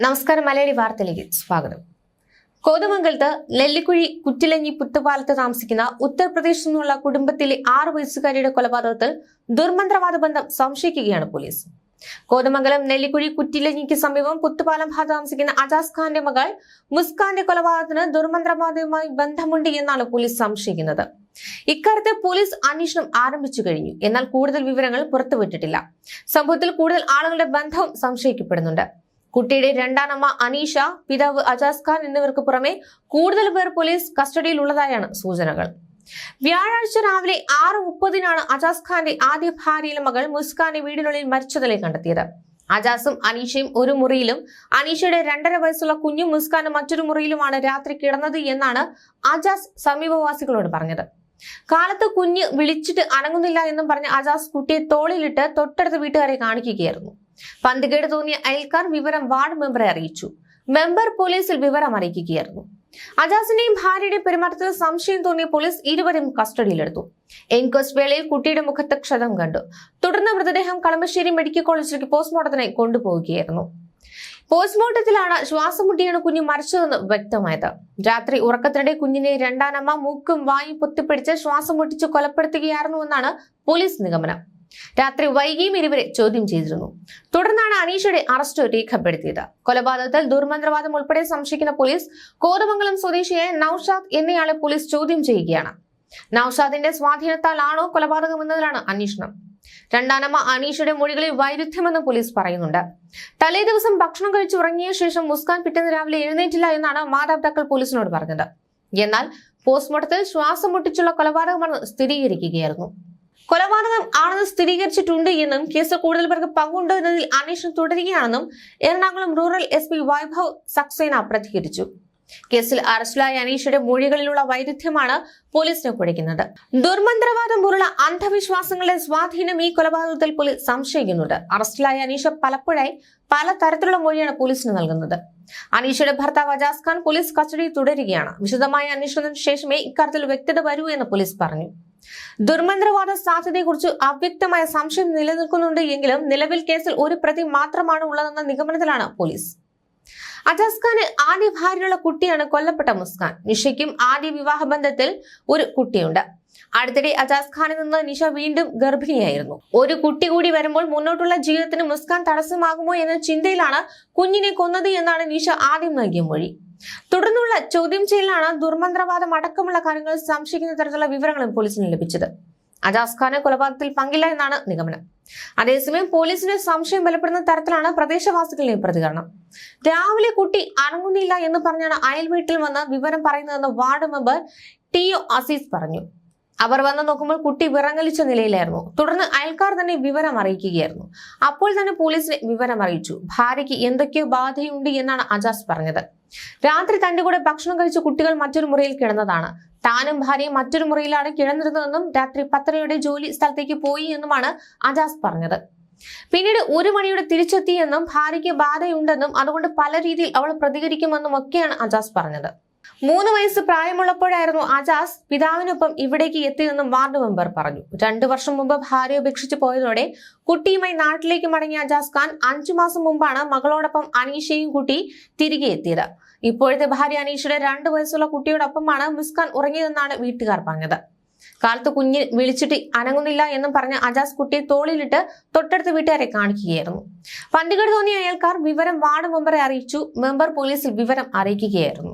നമസ്കാരം മലയാളി വാർത്തയിലേക്ക് സ്വാഗതം. കോതമംഗലത്ത് നെല്ലിക്കുഴി കുറ്റിലഞ്ഞി പുത്തുപാലത്ത് താമസിക്കുന്ന ഉത്തർപ്രദേശിൽ നിന്നുള്ള കുടുംബത്തിലെ ആറ് വയസ്സുകാരിയുടെ കൊലപാതകത്തിൽ ദുർമന്ത്രവാദ ബന്ധം സംശയിക്കുകയാണ് പോലീസ്. കോതമംഗലം നെല്ലിക്കുഴി കുറ്റിലഞ്ഞിക്ക് സമീപം പുത്തുപാലം ഭാഗത്ത് താമസിക്കുന്ന അജാസ് ഖാന്റെ മകൾ മുസ്ഖാന്റെ കൊലപാതകത്തിന് ദുർമന്ത്രവാദവുമായി ബന്ധമുണ്ട് എന്നാണ് പോലീസ് സംശയിക്കുന്നത്. ഇക്കാര്യത്തിൽ പോലീസ് അന്വേഷണം ആരംഭിച്ചു കഴിഞ്ഞു. എന്നാൽ കൂടുതൽ വിവരങ്ങൾ പുറത്തുവിട്ടിട്ടില്ല. സംഭവത്തിൽ കൂടുതൽ ആളുകളുടെ ബന്ധവും സംശയിക്കപ്പെടുന്നുണ്ട്. കുട്ടിയുടെ രണ്ടാനമ്മ അനീഷ പിതാവ് അജാസ് ഖാൻ എന്നിവർക്ക് പുറമെ കൂടുതൽ പേർ പോലീസ് കസ്റ്റഡിയിൽ കസ്റ്റഡിയിലുള്ളതായാണ് സൂചനകൾ. വ്യാഴാഴ്ച രാവിലെ ആറ് മുപ്പതിനാണ് അജാസ് ഖാന്റെ ആദ്യ ഭാര്യയിലെ മകൾ മുസ്കാനെ വീടിനുള്ളിൽ മരിച്ചതിലെ കണ്ടെത്തിയത്. അജാസും അനീഷയും ഒരു മുറിയിലും അനീഷയുടെ രണ്ടര വയസ്സുള്ള കുഞ്ഞും മുസ്കാനും മറ്റൊരു മുറിയിലുമാണ് രാത്രി കിടന്നത് എന്നാണ് അജാസ് സമീപവാസികളോട് പറഞ്ഞത്. കാലത്ത് കുഞ്ഞ് വിളിച്ചിട്ട് അനങ്ങുന്നില്ല എന്നും പറഞ്ഞ് അജാസ് കുട്ടിയെ തോളിലിട്ട് തൊട്ടടുത്ത വീട്ടുകാരെ കാണിക്കുകയായിരുന്നു. പന്തികേട് തോന്നിയ അയൽക്കാർ വിവരം വാർഡ് മെമ്പറെ അറിയിച്ചു. മെമ്പർ പോലീസിൽ വിവരം അറിയിക്കുകയായിരുന്നു. അജാസിന്റെയും ഭാര്യയുടെ പെരുമാറ്റത്തിൽ സംശയം തോന്നിയ പോലീസ് ഇരുവരും കസ്റ്റഡിയിലെടുത്തു. എൻക്വസ്റ്റ് വേളയിൽ കുട്ടിയുടെ മുഖത്ത് ക്ഷതം കണ്ടു. തുടർന്ന് മൃതദേഹം കളമശ്ശേരി മെഡിക്കൽ കോളേജിലേക്ക് പോസ്റ്റ്മോർട്ടത്തിനായി കൊണ്ടുപോവുകയായിരുന്നു. പോസ്റ്റ്മോർട്ടത്തിലാണ് ശ്വാസം മുട്ടിയാണ് കുഞ്ഞ് മരിച്ചതെന്ന് വ്യക്തമായത്. രാത്രി ഉറക്കത്തിനിടെ കുഞ്ഞിനെ രണ്ടാനമ്മ മൂക്കും വായും പൊത്തിപ്പിടിച്ച് ശ്വാസം മുട്ടിച്ച് കൊലപ്പെടുത്തുകയായിരുന്നുവെന്നാണ് പോലീസ് നിഗമനം. രാത്രി വൈകിയും ഇരുവരെ ചോദ്യം ചെയ്തിരുന്നു. തുടർന്നാണ് അനീഷയുടെ അറസ്റ്റ് രേഖപ്പെടുത്തിയത്. കൊലപാതകത്തിൽ ദുർമന്ത്രവാദം ഉൾപ്പെടെ സംശയിക്കുന്ന പോലീസ് കോതമംഗലം സ്വദേശിയായ നൌഷാദ് എന്നയാളെ പോലീസ് ചോദ്യം ചെയ്യുകയാണ്. നൌഷാദിന്റെ സ്വാധീനത്താലാണോ കൊലപാതകം എന്നതിലാണ് അന്വേഷണം. രണ്ടാനമ്മ അനീഷയുടെ മൊഴികളിൽ വൈരുദ്ധ്യമെന്ന് പോലീസ് പറയുന്നുണ്ട്. തലേ ദിവസം ഭക്ഷണം കഴിച്ചു ഉറങ്ങിയ ശേഷം മുസ്കാൻ പിറ്റേന്ന് രാവിലെ എഴുന്നേറ്റില്ല എന്നാണ് മാതാപിതാക്കൾ പോലീസിനോട് പറഞ്ഞത്. എന്നാൽ പോസ്റ്റ്മോർട്ടത്തിൽ ശ്വാസം മുട്ടിച്ചുള്ള കൊലപാതകമാണ് സ്ഥിരീകരിക്കുകയായിരുന്നു. കൊലപാതകം ആണെന്ന് സ്ഥിരീകരിച്ചിട്ടുണ്ട് എന്നും കേസ് കൂടുതൽ പേർക്ക് പങ്കുണ്ടോ എന്നതിൽ അന്വേഷണം തുടരുകയാണെന്നും Ernakulam rural S P Vaibhav Saxena പ്രതികരിച്ചു. കേസിൽ അറസ്റ്റിലായ അനീഷയുടെ മൊഴികളിലുള്ള വൈരുദ്ധ്യമാണ് പോലീസിനെ കുഴയ്ക്കുന്നത്. ദുർമന്ത്രവാദം പോലുള്ള അന്ധവിശ്വാസങ്ങളുടെ സ്വാധീനം ഈ കൊലപാതകത്തിൽ പോലീസ് സംശയിക്കുന്നുണ്ട്. അറസ്റ്റിലായ അനീഷ പലപ്പോഴായി പല തരത്തിലുള്ള മൊഴിയാണ് പോലീസിന് നൽകുന്നത്. അനീഷയുടെ ഭർത്താവ് അജാസ് ഖാൻ പോലീസ് കസ്റ്റഡിയിൽ തുടരുകയാണ്. വിശദമായ അന്വേഷണത്തിന് ശേഷമേ ഇക്കാര്യത്തിൽ വ്യക്തത വരൂ എന്ന് പോലീസ് പറഞ്ഞു. ദുർമന്ത്രവാദ സാധ്യതയെക്കുറിച്ച് അവ്യക്തമായ സംശയം നിലനിൽക്കുന്നുണ്ട് എങ്കിലും നിലവിൽ കേസിൽ ഒരു പ്രതി മാത്രമാണ് ഉള്ളതെന്ന നിഗമനത്തിലാണ് പോലീസ്. അജസ്ഖാന് ആദ്യ ഭാര്യയുള്ള കുട്ടിയാണ് കൊല്ലപ്പെട്ട മുസ്കാൻ. നിഷയ്ക്കും ആദ്യ വിവാഹ ബന്ധത്തിൽ ഒരു കുട്ടിയുണ്ട്. അടുത്തിടെ അജാസ്ഖാനിൽ നിന്ന് നിഷ വീണ്ടും ഗർഭിണിയായിരുന്നു. ഒരു കുട്ടി കൂടി വരുമ്പോൾ മുന്നോട്ടുള്ള ജീവിതത്തിന് മുസ്കാൻ തടസ്സമാകുമോ എന്ന ചിന്തയിലാണ് കുഞ്ഞിനെ കൊന്നത് എന്നാണ് നിഷ ആദ്യം നൽകിയ മൊഴി. തുടർന്നുള്ള ചോദ്യം ചെയ്യലാണ് ദുർമന്ത്രവാദം അടക്കമുള്ള കാര്യങ്ങൾ സംശയിക്കുന്ന തരത്തിലുള്ള വിവരങ്ങളും പോലീസിന് ലഭിച്ചത്. അജാസ് ഖാന് കൊലപാതകത്തിൽ പങ്കില്ല എന്നാണ് നിഗമനം. അതേസമയം പോലീസിന് സംശയം ബലപ്പെടുന്ന തരത്തിലാണ് പ്രദേശവാസികളുടെ പ്രതികരണം. രാവിലെ കുട്ടി അനങ്ങുന്നില്ല എന്ന് പറഞ്ഞാണ് അയൽ വീട്ടിൽ വന്ന് വിവരം പറയുന്നതെന്ന് ward member T O Aziz പറഞ്ഞു. അവർ വന്ന് നോക്കുമ്പോൾ കുട്ടി വിറങ്ങലിച്ച നിലയിലായിരുന്നു. തുടർന്ന് അയൽക്കാർ തന്നെ വിവരം അറിയിക്കുകയായിരുന്നു. അപ്പോൾ തന്നെ പോലീസിനെ വിവരം അറിയിച്ചു. ഭാര്യയ്ക്ക് എന്തൊക്കെയോ ബാധയുണ്ട് എന്നാണ് അജാസ് പറഞ്ഞത്. രാത്രി തന്റെ കൂടെ ഭക്ഷണം കഴിച്ച കുട്ടികൾ മറ്റൊരു മുറിയിൽ കിടന്നതാണ്. താനും ഭാര്യയും മറ്റൊരു മുറിയിലാണ് കിടന്നിരുന്നതെന്നും രാത്രി പത്തരയുടെ ജോലി സ്ഥലത്തേക്ക് പോയി എന്നുമാണ് അജാസ് പറഞ്ഞത്. പിന്നീട് ഒരു മണിയുടെ തിരിച്ചെത്തിയെന്നും ഭാര്യയ്ക്ക് ബാധയുണ്ടെന്നും അതുകൊണ്ട് പല രീതിയിൽ അവൾ പ്രതികരിക്കുമെന്നും ഒക്കെയാണ് അജാസ് പറഞ്ഞത്. മൂന്ന് വയസ്സ് പ്രായമുള്ളപ്പോഴായിരുന്നു അജാസ് പിതാവിനൊപ്പം ഇവിടേക്ക് എത്തിയതെന്നും വാർഡ് മെമ്പർ പറഞ്ഞു. രണ്ടു വർഷം മുമ്പ് ഭാര്യ ഉപേക്ഷിച്ചു പോയതോടെ കുട്ടിയുമായി നാട്ടിലേക്ക് മടങ്ങിയ അജാസ് ഖാൻ അഞ്ചു മാസം മുമ്പാണ് മകളോടൊപ്പം അനീഷയും കുട്ടി തിരികെ എത്തിയത്. ഇപ്പോഴത്തെ ഭാര്യ അനീഷയുടെ രണ്ടു വയസ്സുള്ള കുട്ടിയോടൊപ്പമാണ് മിസ്ഖാൻ ഉറങ്ങിയതെന്നാണ് വീട്ടുകാർ പറഞ്ഞത്. കാലത്ത് കുഞ്ഞ് വിളിച്ചിട്ട് അനങ്ങുന്നില്ല എന്നും പറഞ്ഞ അജാസ് കുട്ടിയെ തോളിലിട്ട് തൊട്ടടുത്ത് വീട്ടുകാരെ കാണിക്കുകയായിരുന്നു. പണ്ടികട് തോന്നിയ അയൽക്കാർ വിവരം വാർഡ് മെമ്പറെ അറിയിച്ചു. മെമ്പർ പോലീസിൽ വിവരം അറിയിക്കുകയായിരുന്നു.